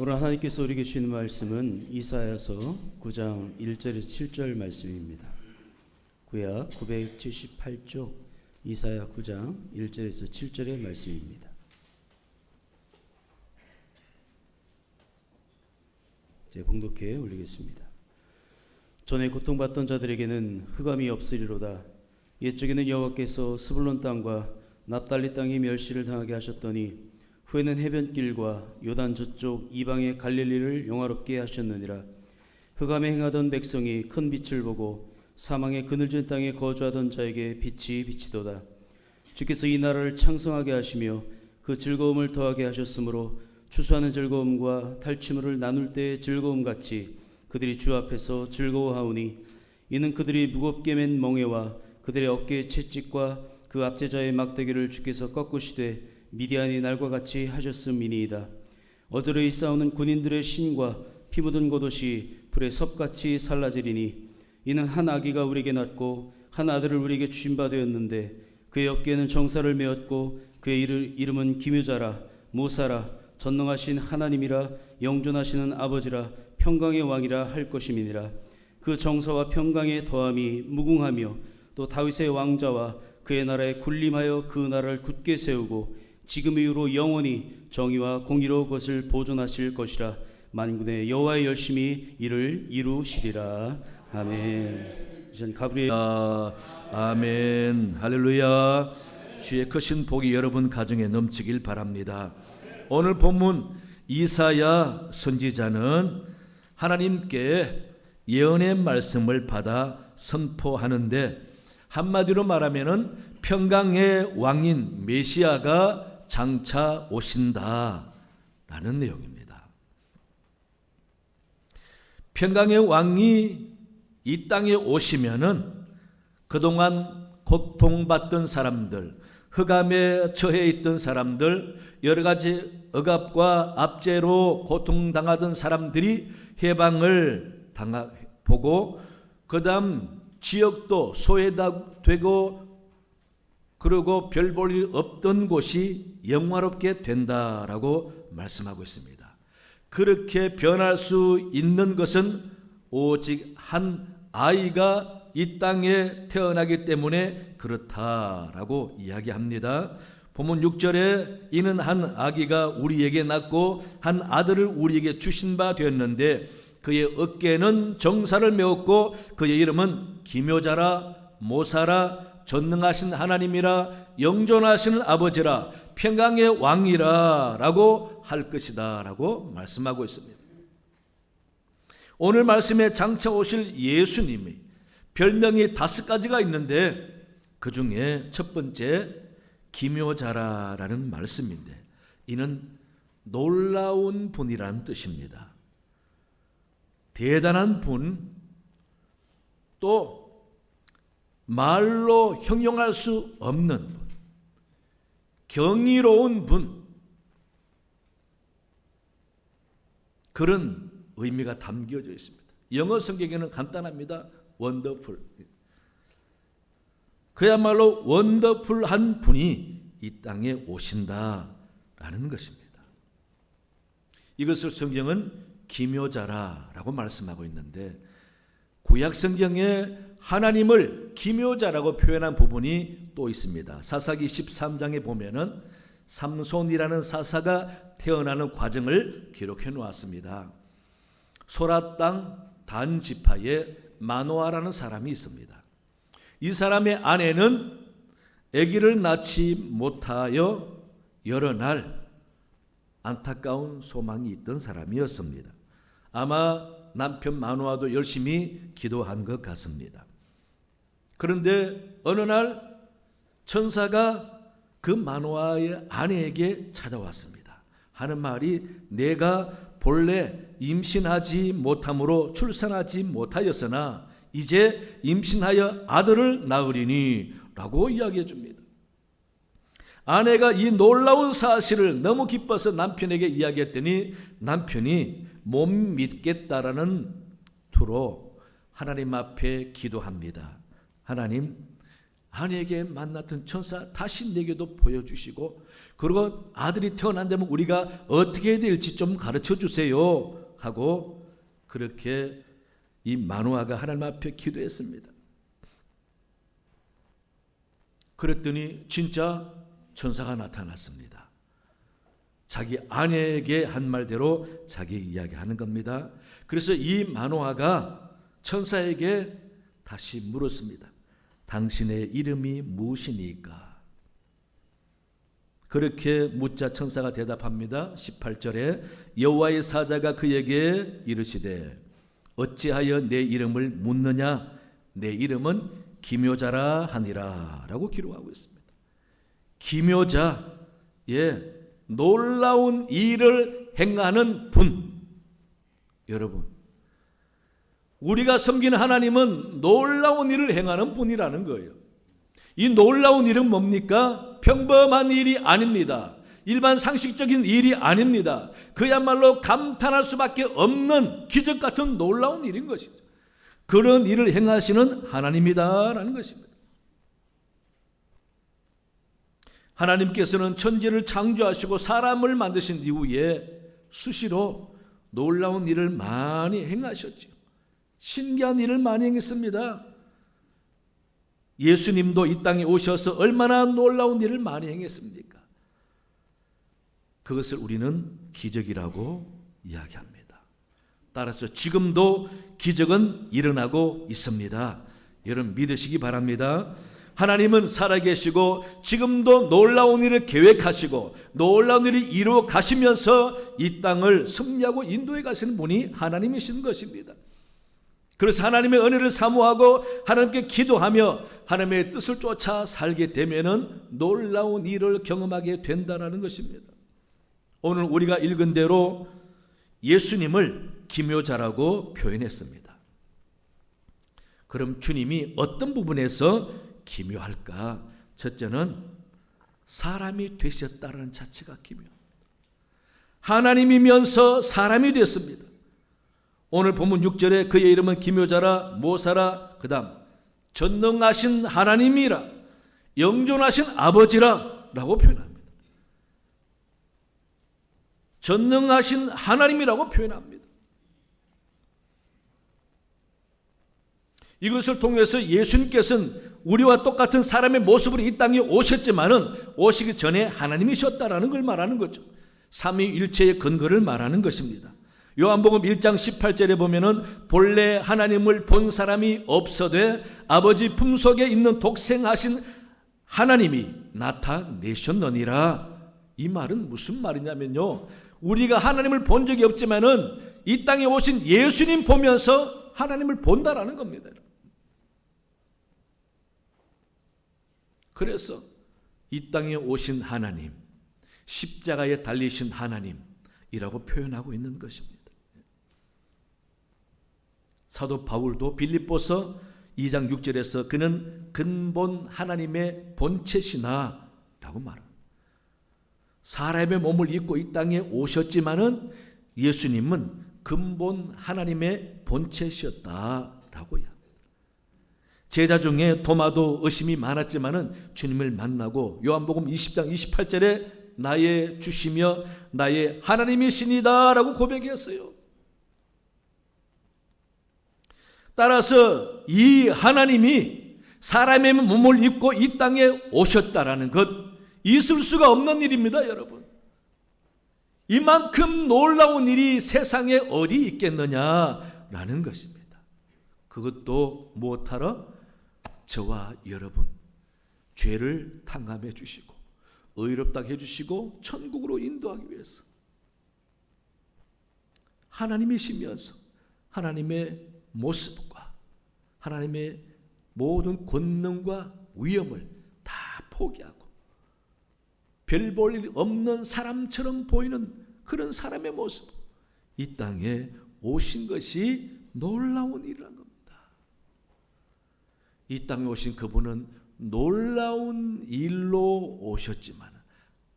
오늘 하나님께서 우리에게 주시는 말씀은 이사야서 9장 1절에서 7절 말씀입니다. 구약 978쪽 이사야 9장 1절에서 7절의 말씀입니다. 제 봉독해 올리겠습니다. 전에 고통받던 자들에게는 흑암이 없으리로다. 옛적에는 여호와께서 스불론 땅과 납달리 땅의 멸시를 당하게 하셨더니 후에는 해변길과 요단 저쪽 이방의 갈릴리를 영화롭게 하셨느니라. 흑암에 행하던 백성이 큰 빛을 보고 사망의 그늘진 땅에 거주하던 자에게 빛이 비치도다. 주께서 이 나라를 창성하게 하시며 그 즐거움을 더하게 하셨으므로 추수하는 즐거움과 탈취물을 나눌 때의 즐거움 같이 그들이 주 앞에서 즐거워하오니 이는 그들이 무겁게 맨 멍에와 그들의 어깨의 채찍과 그 압제자의 막대기를 주께서 꺾으시되 미디안이 날과 같이 하셨음이니이다. 어저의 싸우는 군인들의 신과 피 묻은 겉옷이 불에 섭같이 살라지리니 이는 한 아기가 우리에게 낳고 한 아들을 우리에게 주신 바 되었는데 그의 어깨에는 정사를 메었고 그의 이름은 기묘자라 모사라 전능하신 하나님이라 영존하시는 아버지라 평강의 왕이라 할 것임이니라 그 정사와 평강의 더함이 무궁하며 또 다윗의 왕자와 그의 나라에 군림하여 그 나라를 굳게 세우고 지금 이후로 영원히 정의와 공의로 그것을 보존하실 것이라. 만군의 여호와의 열심히 이를 이루시리라. 아멘. 이전 가브리엘. 아, 아멘. 할렐루야. 주의 크신 복이 여러분 가정에 넘치길 바랍니다. 오늘 본문 이사야 선지자는 하나님께 예언의 말씀을 받아 선포하는데 한마디로 말하면은 평강의 왕인 메시아가 장차 오신다 라는 내용입니다. 평강의 왕이 이 땅에 오시면은 그동안 고통받던 사람들, 흑암에 처해 있던 사람들, 여러 가지 억압과 압제로 고통당하던 사람들이 해방을 당하 보고 그 다음 지역도 소외되고 그리고 별 볼 일 없던 곳이 영화롭게 된다라고 말씀하고 있습니다. 그렇게 변할 수 있는 것은 오직 한 아이가 이 땅에 태어나기 때문에 그렇다라고 이야기합니다. 본문 6절에 이는 한 아기가 우리에게 낳고 한 아들을 우리에게 주신 바 되었는데 그의 어깨에는 정사를 메었고 그의 이름은 기묘자라 모사라 전능하신 하나님이라 영존하시는 아버지라 평강의 왕이라라고 할 것이다라고 말씀하고 있습니다. 오늘 말씀에 장차 오실 예수님이 별명이 다섯 가지가 있는데 그 중에 첫 번째 기묘자라라는 말씀인데 이는 놀라운 분이라는 뜻입니다. 대단한 분, 또 말로 형용할 수 없는 분, 경이로운 분, 그런 의미가 담겨져 있습니다. 영어 성경에는 간단합니다. 원더풀. 그야말로 원더풀한 분이 이 땅에 오신다라는 것입니다. 이것을 성경은 기묘자라라고 말씀하고 있는데 구약 성경에 하나님을 기묘자라고 표현한 부분이 또 있습니다. 사사기 13장에 보면은 삼손이라는 사사가 태어나는 과정을 기록해 놓았습니다. 소라 땅 단 지파에 마노아라는 사람이 있습니다. 이 사람의 아내는 아기를 낳지 못하여 여러 날 안타까운 소망이 있던 사람이었습니다. 아마 남편 마노아도 열심히 기도한 것 같습니다. 그런데 어느 날 천사가 그 마노아의 아내에게 찾아왔습니다. 하는 말이 내가 본래 임신하지 못함으로 출산하지 못하였으나 이제 임신하여 아들을 낳으리니 라고 이야기해 줍니다. 아내가 이 놀라운 사실을 너무 기뻐서 남편에게 이야기했더니 남편이 못 믿겠다라는 투로 하나님 앞에 기도합니다. 하나님, 아내에게 만났던 천사 다시 내게도 보여주시고 그리고 아들이 태어난다면 우리가 어떻게 해야 될지 좀 가르쳐 주세요 하고 그렇게 이 마누아가 하나님 앞에 기도했습니다. 그랬더니 진짜 천사가 나타났습니다. 자기 아내에게 한 말대로 자기 이야기하는 겁니다. 그래서 이 마노아가 천사에게 다시 물었습니다. 당신의 이름이 무엇이니까? 그렇게 묻자 천사가 대답합니다. 18절에 여호와의 사자가 그에게 이르시되 어찌하여 내 이름을 묻느냐? 내 이름은 기묘자라 하니라라고 기록하고 있습니다. 기묘자, 예, 놀라운 일을 행하는 분. 여러분, 우리가 섬기는 하나님은 놀라운 일을 행하는 분이라는 거예요. 이 놀라운 일은 뭡니까? 평범한 일이 아닙니다. 일반 상식적인 일이 아닙니다. 그야말로 감탄할 수밖에 없는 기적 같은 놀라운 일인 것이죠. 그런 일을 행하시는 하나님이다라는 것입니다. 하나님께서는 천지를 창조하시고 사람을 만드신 이후에 수시로 놀라운 일을 많이 행하셨죠. 신기한 일을 많이 행했습니다. 예수님도 이 땅에 오셔서 얼마나 놀라운 일을 많이 행했습니까? 그것을 우리는 기적이라고 이야기합니다. 따라서 지금도 기적은 일어나고 있습니다. 여러분 믿으시기 바랍니다. 하나님은 살아계시고 지금도 놀라운 일을 계획하시고 놀라운 일을 이루어 가시면서 이 땅을 승리하고 인도해 가시는 분이 하나님이신 것입니다. 그래서 하나님의 은혜를 사모하고 하나님께 기도하며 하나님의 뜻을 쫓아 살게 되면은 놀라운 일을 경험하게 된다라는 것입니다. 오늘 우리가 읽은 대로 예수님을 기묘자라고 표현했습니다. 그럼 주님이 어떤 부분에서 기묘할까? 첫째는 사람이 되셨다는 자체가 기묘. 하나님이면서 사람이 됐습니다. 오늘 본문 6절에 그의 이름은 기묘자라 모사라 그다음 전능하신 하나님이라 영존하신 아버지라 라고 표현합니다. 전능하신 하나님이라고 표현합니다. 이것을 통해서 예수님께서는 우리와 똑같은 사람의 모습으로 이 땅에 오셨지만은 오시기 전에 하나님이셨다라는 걸 말하는 거죠. 삼위일체의 근거를 말하는 것입니다. 요한복음 1장 18절에 보면은 본래 하나님을 본 사람이 없어되 아버지 품속에 있는 독생하신 하나님이 나타내셨느니라. 이 말은 무슨 말이냐면요. 우리가 하나님을 본 적이 없지만은 이 땅에 오신 예수님 보면서 하나님을 본다라는 겁니다. 그래서 이 땅에 오신 하나님, 십자가에 달리신 하나님이라고 표현하고 있는 것입니다. 사도 바울도 빌립보서 2장 6절에서 그는 근본 하나님의 본체시나 라고 말합니다. 사람의 몸을 입고 이 땅에 오셨지만은 예수님은 근본 하나님의 본체시었다라고 이야기합니다. 제자 중에 도마도 의심이 많았지만은 주님을 만나고 요한복음 20장 28절에 나의 주시며 나의 하나님이시니다라고 고백했어요. 따라서 이 하나님이 사람의 몸을 입고 이 땅에 오셨다라는 것 있을 수가 없는 일입니다, 여러분. 이만큼 놀라운 일이 세상에 어디 있겠느냐라는 것입니다. 그것도 무엇하러 저와 여러분 죄를 탕감해 주시고 의롭다게 해 주시고 천국으로 인도하기 위해서 하나님이시면서 하나님의 모습과 하나님의 모든 권능과 위엄을 다 포기하고 별 볼 일 없는 사람처럼 보이는 그런 사람의 모습 이 땅에 오신 것이 놀라운 일이라는 겁니다. 이 땅에 오신 그분은 놀라운 일로 오셨지만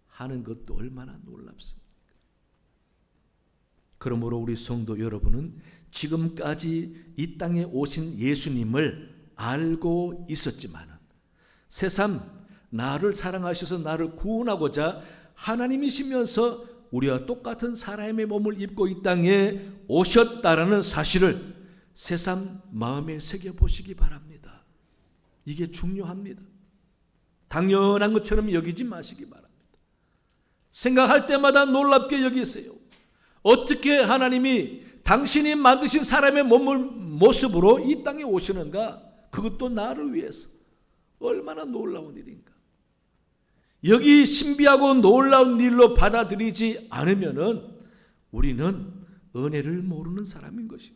하는 것도 얼마나 놀랍습니까? 그러므로 우리 성도 여러분은 지금까지 이 땅에 오신 예수님을 알고 있었지만 새삼 나를 사랑하셔서 나를 구원하고자 하나님이시면서 우리와 똑같은 사람의 몸을 입고 이 땅에 오셨다라는 사실을 새삼 마음에 새겨 보시기 바랍니다. 이게 중요합니다. 당연한 것처럼 여기지 마시기 바랍니다. 생각할 때마다 놀랍게 여기세요. 어떻게 하나님이 당신이 만드신 사람의 몸을 모습으로 이 땅에 오시는가? 그것도 나를 위해서. 얼마나 놀라운 일인가? 여기 신비하고 놀라운 일로 받아들이지 않으면은 우리는 은혜를 모르는 사람인 것이죠.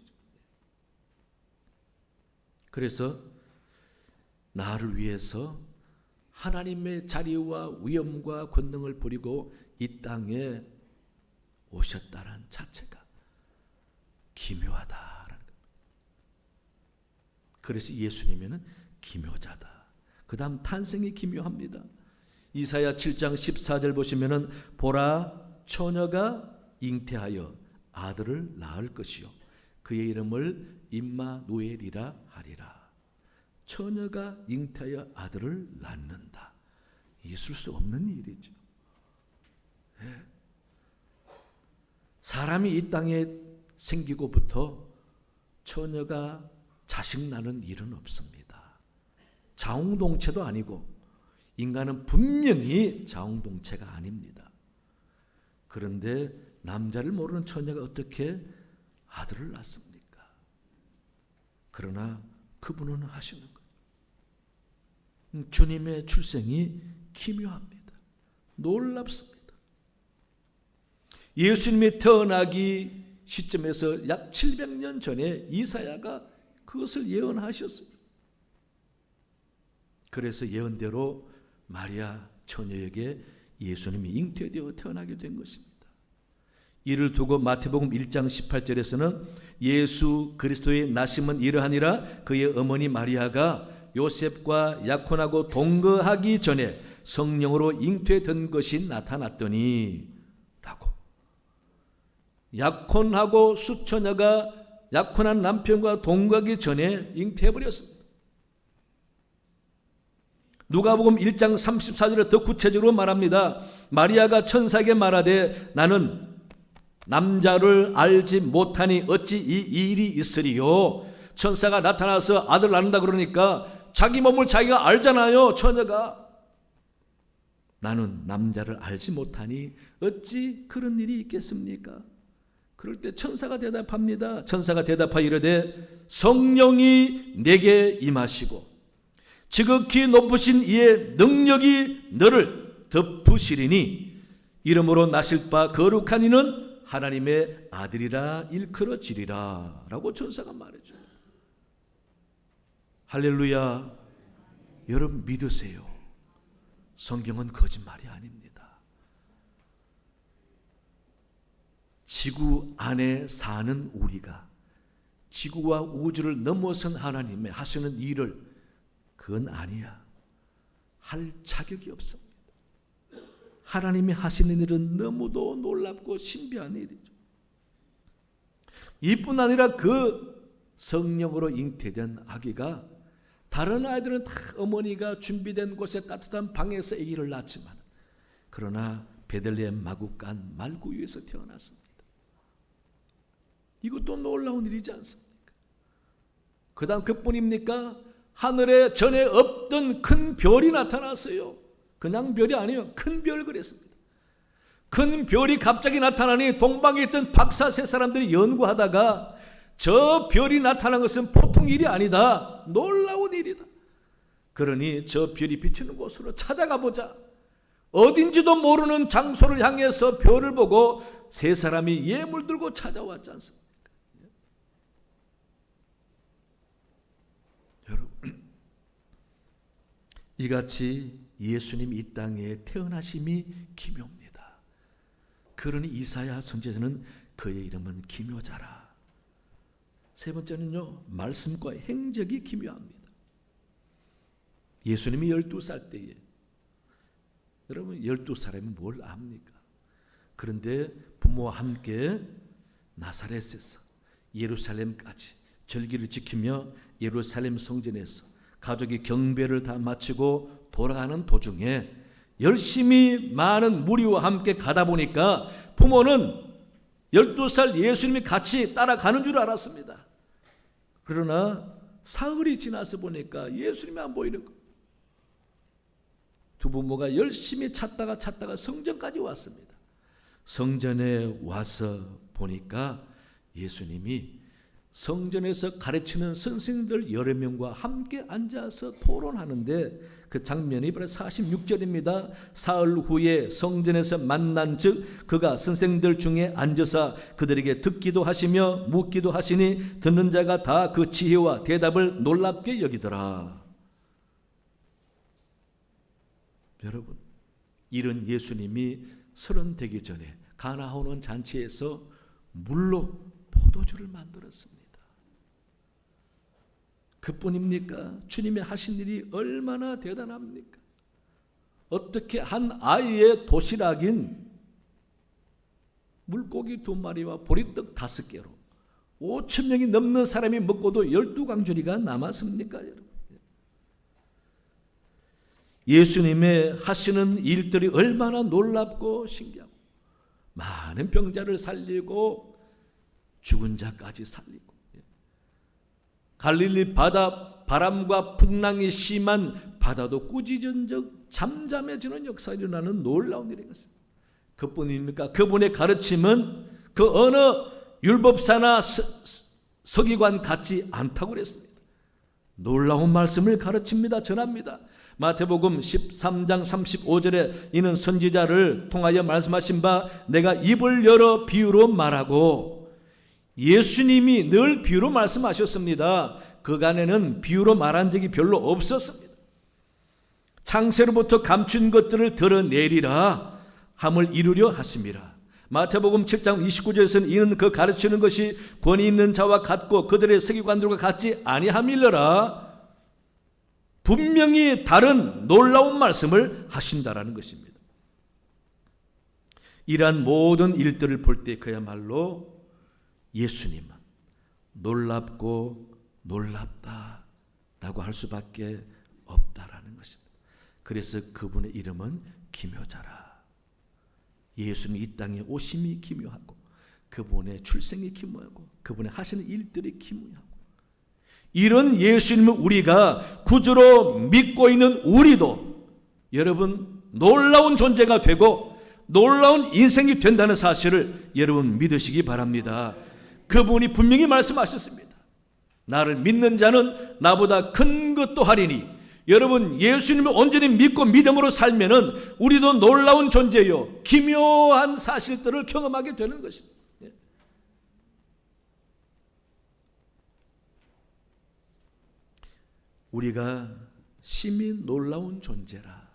그래서 나를 위해서 하나님의 자리와 위엄과 권능을 버리고 이 땅에 오셨다는 자체가 기묘하다라는 것. 그래서 예수님에는 기묘자다. 그다음 탄생이 기묘합니다. 이사야 7장 14절 보시면은 보라 처녀가 잉태하여 아들을 낳을 것이요 그의 이름을 임마누엘이라 하리라. 처녀가 잉태하여 아들을 낳는다. 있을 수 없는 일이죠. 예. 사람이 이 땅에 생기고부터 처녀가 자식 낳는 일은 없습니다. 자웅동체도 아니고 인간은 분명히 자웅동체가 아닙니다. 그런데 남자를 모르는 처녀가 어떻게 아들을 낳습니까? 그러나 그분은 하시는 거예요. 음, 주님의 출생이 기묘합니다. 놀랍습니다. 예수님이 태어나기 시점에서 약 700년 전에 이사야가 그것을 예언하셨어요. 그래서 예언대로 마리아 처녀에게 예수님이 잉태되어 태어나게 된 것입니다. 이를 두고 마태복음 1장 18절에서는 예수 그리스도의 나심은 이러하니라 그의 어머니 마리아가 요셉과 약혼하고 동거하기 전에 성령으로 잉태된 것이 나타났더니 약혼하고 수처녀가 약혼한 남편과 동거하기 전에 잉태해버렸습니다. 누가복음 1장 34절에 더 구체적으로 말합니다. 마리아가 천사에게 말하되 나는 남자를 알지 못하니 어찌 이 일이 있으리요? 천사가 나타나서 아들 낳는다 그러니까 자기 몸을 자기가 알잖아요. 처녀가 나는 남자를 알지 못하니 어찌 그런 일이 있겠습니까? 그럴 때 천사가 대답합니다. 천사가 대답하 이르되 성령이 내게 임하시고 지극히 높으신 이의 능력이 너를 덮으시리니 이름으로 나실 바 거룩한 이는 하나님의 아들이라 일컬어지리라 라고 천사가 말해줘요. 할렐루야. 여러분 믿으세요. 성경은 거짓말이 아닙니다. 지구 안에 사는 우리가 지구와 우주를 넘어선 하나님의 하시는 일을 그건 아니야. 할 자격이 없습니다. 하나님이 하시는 일은 너무도 놀랍고 신비한 일이죠. 이뿐 아니라 그 성령으로 잉태된 아기가 다른 아이들은 다 어머니가 준비된 곳에 따뜻한 방에서 아기를 낳지만 그러나 베들레헴 마구간 말구유에서 태어났습니다. 이것도 놀라운 일이지 않습니까? 그 다음 그뿐입니까? 하늘에 전에 없던 큰 별이 나타났어요. 그냥 별이 아니에요. 큰 별 그랬습니다. 큰 별이 갑자기 나타나니 동방에 있던 박사 세 사람들이 연구하다가 저 별이 나타난 것은 보통 일이 아니다. 놀라운 일이다. 그러니 저 별이 비추는 곳으로 찾아가 보자. 어딘지도 모르는 장소를 향해서 별을 보고 세 사람이 예물 들고 찾아왔지 않습니까? 여러분, 이같이 예수님 이 땅에 태어나심이 기묘합니다. 그러니 이사야 선지자는 그의 이름은 기묘자라. 세 번째는요, 말씀과 행적이 기묘합니다. 예수님이 12살 때에, 여러분, 12살이면 뭘 압니까? 그런데 부모와 함께 나사렛에서 예루살렘까지 절기를 지키며 예루살렘 성전에서 가족이 경배를 다 마치고 돌아가는 도중에 열심히 많은 무리와 함께 가다 보니까 부모는 12살 예수님이 같이 따라가는 줄 알았습니다. 그러나 사흘이 지나서 보니까 예수님이 안 보이는 거. 두 부모가 열심히 찾다가 찾다가 성전까지 왔습니다. 성전에 와서 보니까 예수님이 성전에서 가르치는 선생들 여러 명과 함께 앉아서 토론하는데 그 장면이 바로 46절입니다. 사흘 후에 성전에서 만난 즉 그가 선생들 중에 앉아서 그들에게 듣기도 하시며 묻기도 하시니 듣는 자가 다 그 지혜와 대답을 놀랍게 여기더라. 여러분 이런 예수님이 서른 되기 전에 가나오는 잔치에서 물로 포도주를 만들었습니다. 그뿐입니까? 주님의 하신 일이 얼마나 대단합니까? 어떻게 한 아이의 도시락인 물고기 두 마리와 보리떡 다섯 개로 5천 명이 넘는 사람이 먹고도 열두 강주리가 남았습니까, 여러분? 예수님의 하시는 일들이 얼마나 놀랍고 신기하고 많은 병자를 살리고 죽은 자까지 살리고 갈릴리 바다 바람과 풍랑이 심한 바다도 꾸짖은 적 잠잠해지는 역사가 일어나는 놀라운 일인 것입니다. 그뿐입니까? 그분의 가르침은 그 어느 율법사나 서, 서기관 같지 않다고 그랬습니다. 놀라운 말씀을 가르칩니다. 전합니다. 마태복음 13장 35절에 이는 선지자를 통하여 말씀하신 바 내가 입을 열어 비유로 말하고 예수님이 늘 비유로 말씀하셨습니다. 그간에는 비유로 말한 적이 별로 없었습니다. 창세로부터 감춘 것들을 드러내리라 함을 이루려 하심이라. 마태복음 7장 29절에서는 이는 그 가르치는 것이 권위 있는 자와 같고 그들의 서기관들과 같지 아니함일러라. 분명히 다른 놀라운 말씀을 하신다라는 것입니다. 이러한 모든 일들을 볼 때 그야말로 예수님은 놀랍고 놀랍다라고 할 수밖에 없다라는 것입니다. 그래서 그분의 이름은 기묘자라. 예수님 이 땅에 오심이 기묘하고 그분의 출생이 기묘하고 그분의 하시는 일들이 기묘하고 이런 예수님을 우리가 구주로 믿고 있는 우리도 여러분 놀라운 존재가 되고 놀라운 인생이 된다는 사실을 여러분 믿으시기 바랍니다. 그분이 분명히 말씀하셨습니다. 나를 믿는 자는 나보다 큰 것도 하리니 여러분 예수님을 온전히 믿고 믿음으로 살면은 우리도 놀라운 존재요 기묘한 사실들을 경험하게 되는 것입니다. 예. 우리가 심히 놀라운 존재라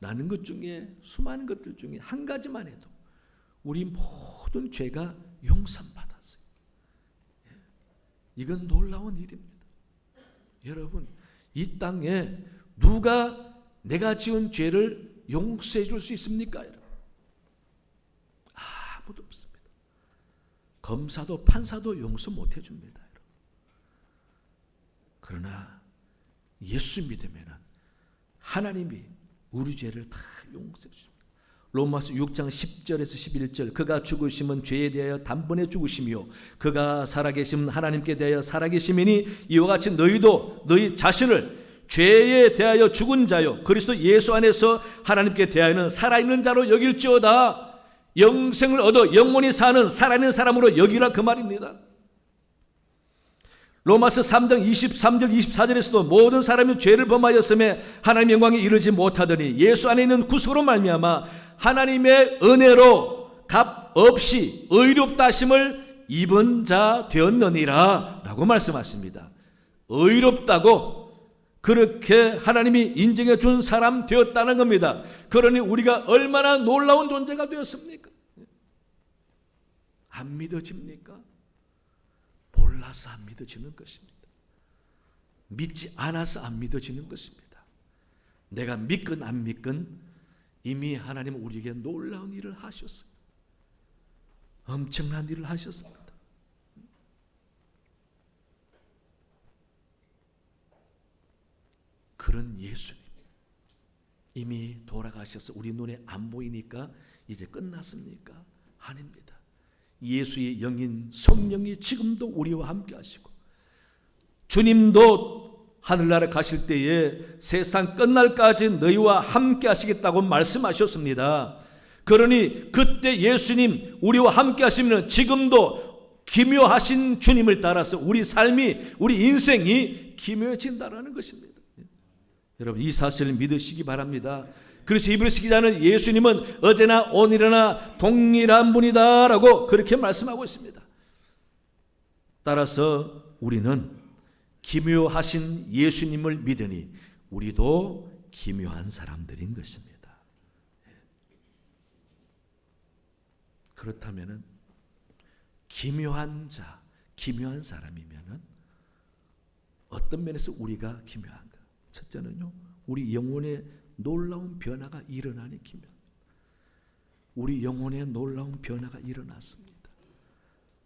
라는 것 중에 수많은 것들 중에 한 가지만 해도 우리 모든 죄가. 예. 이건 놀라운 일입니다. 여러분 이 땅에 누가 내가 지은 죄를 용서해 줄 수 있습니까? 아무도 없습니다. 검사도 판사도 용서 못 해줍니다. 그러나 예수 믿으면 하나님이 우리 죄를 다 용서해 주십니다. 로마서 6장 10절에서 11절 그가 죽으심은 죄에 대하여 단번에 죽으심이요. 그가 살아계심은 하나님께 대하여 살아계심이니 이와 같이 너희도 너희 자신을 죄에 대하여 죽은 자요. 그리스도 예수 안에서 하나님께 대하여는 살아있는 자로 여길지어다. 영생을 얻어 영원히 사는 살아있는 사람으로 여기라 그 말입니다. 로마서 3장 23절 24절에서도 모든 사람이 죄를 범하였음에 하나님 영광에 이르지 못하더니 예수 안에 있는 구속으로 말미암아 하나님의 은혜로 값 없이 의롭다 하심을 입은 자 되었느니라라고 말씀하십니다. 의롭다고 그렇게 하나님이 인정해 준 사람 되었다는 겁니다. 그러니 우리가 얼마나 놀라운 존재가 되었습니까? 안 믿어집니까? 몰라서 안 믿어지는 것입니다. 믿지 않아서 안 믿어지는 것입니다. 내가 믿건 안 믿건 이미 하나님은 우리에게 놀라운 일을 하셨어요. 엄청난 일을 하셨습니다. 그런 예수님, 이미 돌아가셔서 우리 눈에 안 보이니까 이제 끝났습니까? 아닙니다. 예수의 영인 성령이 지금도 우리와 함께 하시고 주님도 하늘나라 가실 때에 세상 끝날까지 너희와 함께 하시겠다고 말씀하셨습니다. 그러니 그때 예수님 우리와 함께 하시면 지금도 기묘하신 주님을 따라서 우리 삶이 우리 인생이 기묘해진다라는 것입니다. 여러분 이 사실을 믿으시기 바랍니다. 그래서 이브리스 기자는 예수님은 어제나 오늘이나 동일한 분이다라고 그렇게 말씀하고 있습니다. 따라서 우리는 기묘하신 예수님을 믿으니 우리도 기묘한 사람들인 것입니다. 그렇다면은 기묘한 자, 기묘한 사람이면은 어떤 면에서 우리가 기묘한가? 첫째는요, 우리 영혼의 놀라운 변화가 일어나니 기묘. 우리 영혼의 놀라운 변화가 일어났습니다.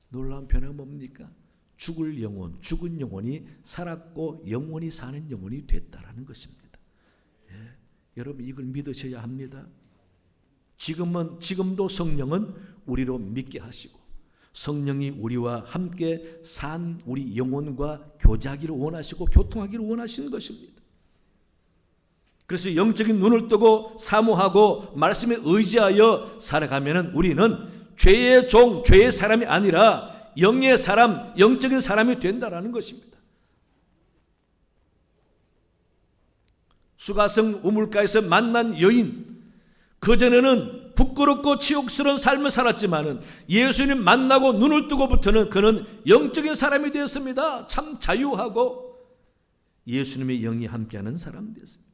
놀라운 변화가 뭡니까? 죽을 영혼, 죽은 영혼이 살았고 영원히 사는 영혼이 됐다라는 것입니다. 예, 여러분 이걸 믿으셔야 합니다. 지금은 지금도 성령은 우리로 믿게 하시고 성령이 우리와 함께 산 우리 영혼과 교제하기를 원하시고 교통하기를 원하시는 것입니다. 그래서 영적인 눈을 뜨고 사모하고 말씀에 의지하여 살아가면은 우리는 죄의 종, 죄의 사람이 아니라 영의 사람, 영적인 사람이 된다라는 것입니다. 수가성 우물가에서 만난 여인 그전에는 부끄럽고 치욕스러운 삶을 살았지만은 예수님 만나고 눈을 뜨고부터는 그는 영적인 사람이 되었습니다. 참 자유하고 예수님의 영이 함께하는 사람 되었습니다.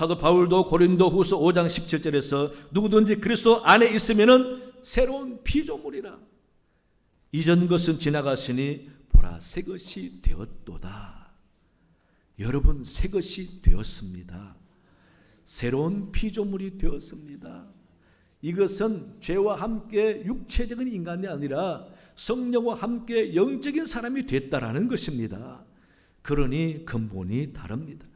사도 바울도 고린도 후서 5장 17절에서 누구든지 그리스도 안에 있으면은 새로운 피조물이라. 이전 것은 지나갔으니 보라 새 것이 되었도다. 여러분 새 것이 되었습니다. 새로운 피조물이 되었습니다. 이것은 죄와 함께 육체적인 인간이 아니라 성령과 함께 영적인 사람이 됐다라는 것입니다. 그러니 근본이 다릅니다.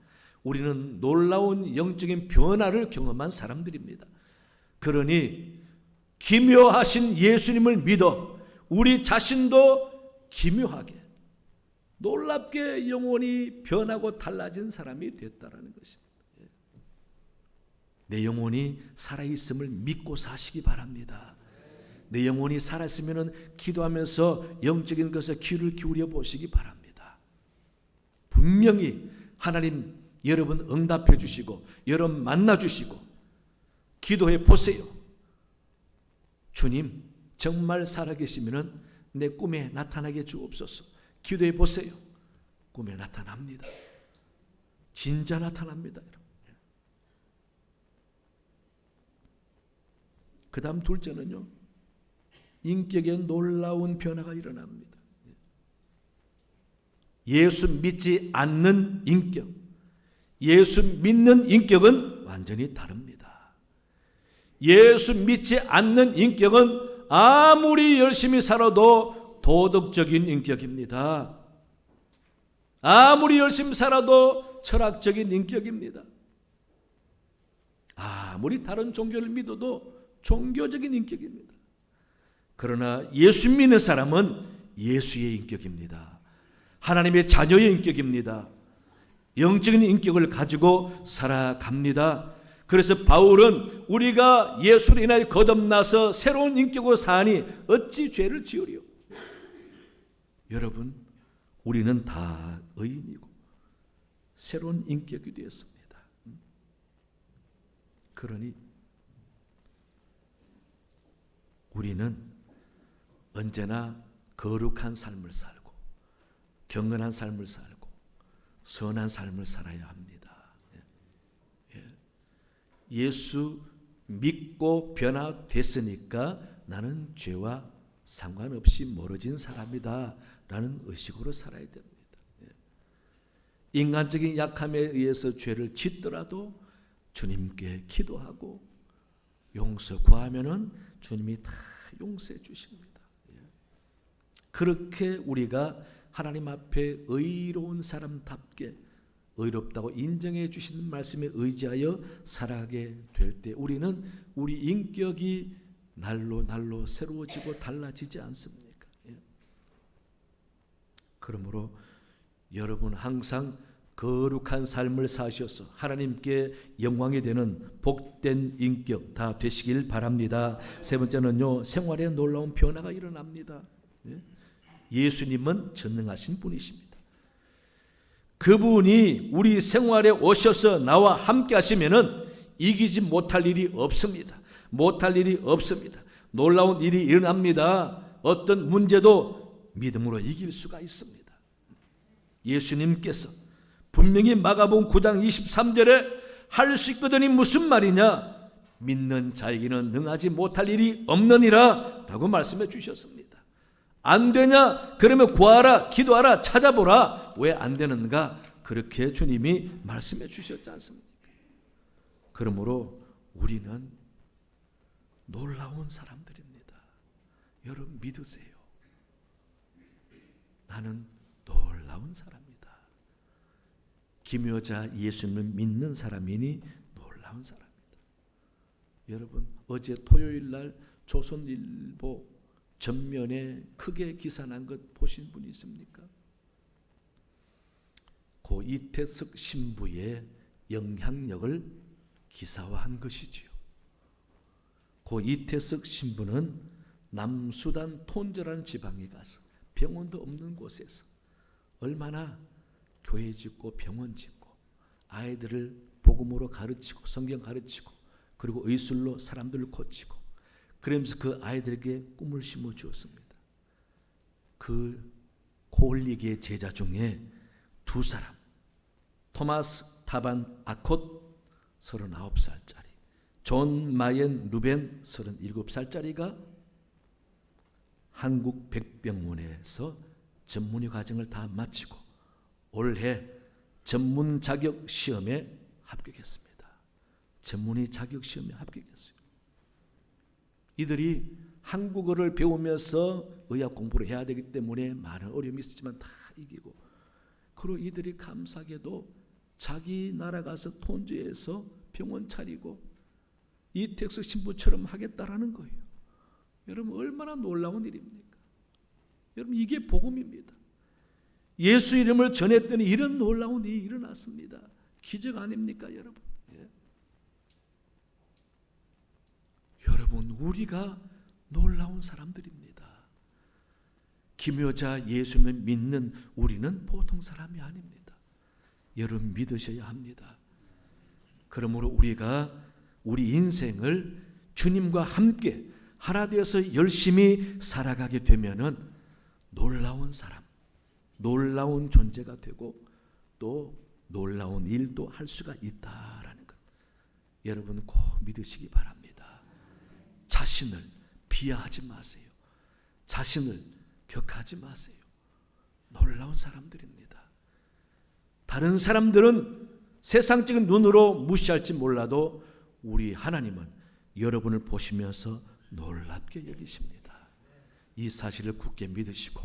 우리는 놀라운 영적인 변화를 경험한 사람들입니다. 그러니 기묘하신 예수님을 믿어 우리 자신도 기묘하게 놀랍게 영혼이 변하고 달라진 사람이 됐다라는 것입니다. 내 영혼이 살아있음을 믿고 사시기 바랍니다. 내 영혼이 살았으면 기도하면서 영적인 것에 귀를 기울여 보시기 바랍니다. 분명히 하나님 여러분 응답해 주시고 여러분 만나 주시고 기도해 보세요. 주님 정말 살아계시면 내 꿈에 나타나게 주옵소서. 기도해 보세요. 꿈에 나타납니다. 진짜 나타납니다. 그 다음 둘째는요. 인격에 놀라운 변화가 일어납니다. 예수 믿지 않는 인격. 예수 믿는 인격은 완전히 다릅니다. 예수 믿지 않는 인격은 아무리 열심히 살아도 도덕적인 인격입니다. 아무리 열심히 살아도 철학적인 인격입니다. 아무리 다른 종교를 믿어도 종교적인 인격입니다. 그러나 예수 믿는 사람은 예수의 인격입니다. 하나님의 자녀의 인격입니다. 영적인 인격을 가지고 살아갑니다. 그래서 바울은 우리가 예수를 인하여 거듭나서 새로운 인격으로 사니 어찌 죄를 지으리요? 여러분, 우리는 다 의인이고 새로운 인격이 되었습니다. 그러니 우리는 언제나 거룩한 삶을 살고 경건한 삶을 살고 선한 삶을 살아야 합니다. 예. 수 믿고 변화됐으니까 나는 죄와 상관없이 멀어진 사람이다 라는 의식으로 살아야 됩니다. 예. 인간적인 약함에 의해서 죄를 짓더라도 주님께 기도하고 용서 구하면은 주님이 다 용서해 주십니다. 예. 그렇게 우리가 하나님 앞에 의로운 사람답게 의롭다고 인정해 주시는 말씀에 의지하여 살아가게 될 때 우리는 우리 인격이 날로 날로 새로워지고 달라지지 않습니까? 예. 그러므로 여러분 항상 거룩한 삶을 사셔서 하나님께 영광이 되는 복된 인격 다 되시길 바랍니다. 세 번째는요 생활에 놀라운 변화가 일어납니다. 예. 예수님은 전능하신 분이십니다. 그분이 우리 생활에 오셔서 나와 함께 하시면은 이기지 못할 일이 없습니다. 못할 일이 없습니다. 놀라운 일이 일어납니다. 어떤 문제도 믿음으로 이길 수가 있습니다. 예수님께서 분명히 마가복음 9장 23절에 할 수 있거든이 무슨 말이냐? 믿는 자에게는 능하지 못할 일이 없느니라 라고 말씀해 주셨습니다. 안 되냐? 그러면 구하라, 기도하라, 찾아보라. 왜 안 되는가? 그렇게 주님이 말씀해 주셨지 않습니까? 그러므로 우리는 놀라운 사람들입니다. 여러분 믿으세요. 나는 놀라운 사람이다. 김여자 예수님을 믿는 사람이니 놀라운 사람이다. 여러분 어제 토요일 날 조선일보 전면에 크게 기사 난 것 보신 분 있습니까? 고 이태석 신부의 영향력을 기사화한 것이지요. 고 이태석 신부는 남수단 톤저라는 지방에 가서 병원도 없는 곳에서 얼마나 교회 짓고 병원 짓고 아이들을 복음으로 가르치고 성경 가르치고 그리고 의술로 사람들을 고치고 그러면서 그 아이들에게 꿈을 심어 주었습니다. 그 코올리기의 제자 중에 두 사람 토마스 타반 아콧 39살짜리 존 마이엔 루벤 37살짜리가 한국 백병원에서 전문의 과정을 다 마치고 올해 전문 자격 시험에 합격했습니다. 전문의 자격 시험에 합격했어요. 이들이 한국어를 배우면서 의학 공부를 해야 되기 때문에 많은 어려움이 있었지만 다 이기고 그리고 이들이 감사하게도 자기 나라 가서 톤주에서 병원 차리고 이택석 신부처럼 하겠다라는 거예요. 여러분 얼마나 놀라운 일입니까? 여러분 이게 복음입니다. 예수 이름을 전했더니 이런 놀라운 일이 일어났습니다. 기적 아닙니까, 여러분? 예. 여러분 우리가 놀라운 사람들입니다. 김여자 예수님을 믿는 우리는 보통 사람이 아닙니다. 여러분 믿으셔야 합니다. 그러므로 우리가 우리 인생을 주님과 함께 하나 되어서 열심히 살아가게 되면은 놀라운 사람, 놀라운 존재가 되고 또 놀라운 일도 할 수가 있다라는 것. 여러분 꼭 믿으시기 바랍니다. 자신을 비하하지 마세요. 자신을 격하지 마세요. 놀라운 사람들입니다. 다른 사람들은 세상적인 눈으로 무시할지 몰라도 우리 하나님은 여러분을 보시면서 놀랍게 여기십니다. 이 사실을 굳게 믿으시고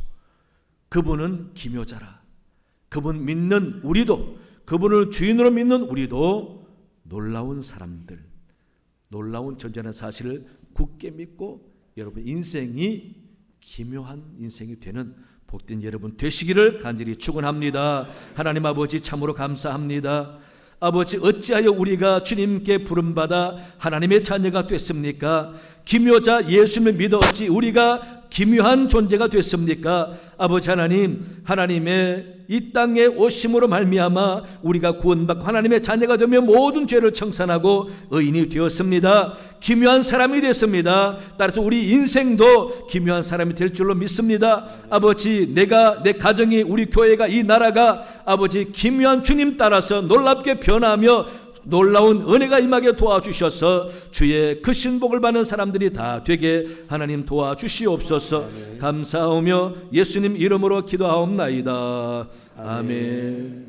그분은 기묘자라. 그분 믿는 우리도 그분을 주인으로 믿는 우리도 놀라운 사람들, 놀라운 존재라는 사실을 굳게 믿고 여러분 인생이 기묘한 인생이 되는 복된 여러분 되시기를 간절히 축원합니다. 하나님 아버지 참으로 감사합니다. 아버지 어찌하여 우리가 주님께 부름받아 하나님의 자녀가 됐습니까? 기묘자 믿어 어찌 우리가 기묘한 존재가 됐습니까? 아버지 하나님, 하나님의 이 땅에 오심으로 말미암아 우리가 구원받고 하나님의 자녀가 되며 모든 죄를 청산하고 의인이 되었습니다. 기묘한 사람이 됐습니다. 따라서 우리 인생도 기묘한 사람이 될 줄로 믿습니다. 아버지, 내가 내 가정이 우리 교회가 이 나라가 아버지 기묘한 주님 따라서 놀랍게 변하며 놀라운 은혜가 임하게 도와주셔서 주의 그 신복을 받는 사람들이 다 되게 하나님 도와주시옵소서 감사하며 예수님 이름으로 기도하옵나이다. 아멘.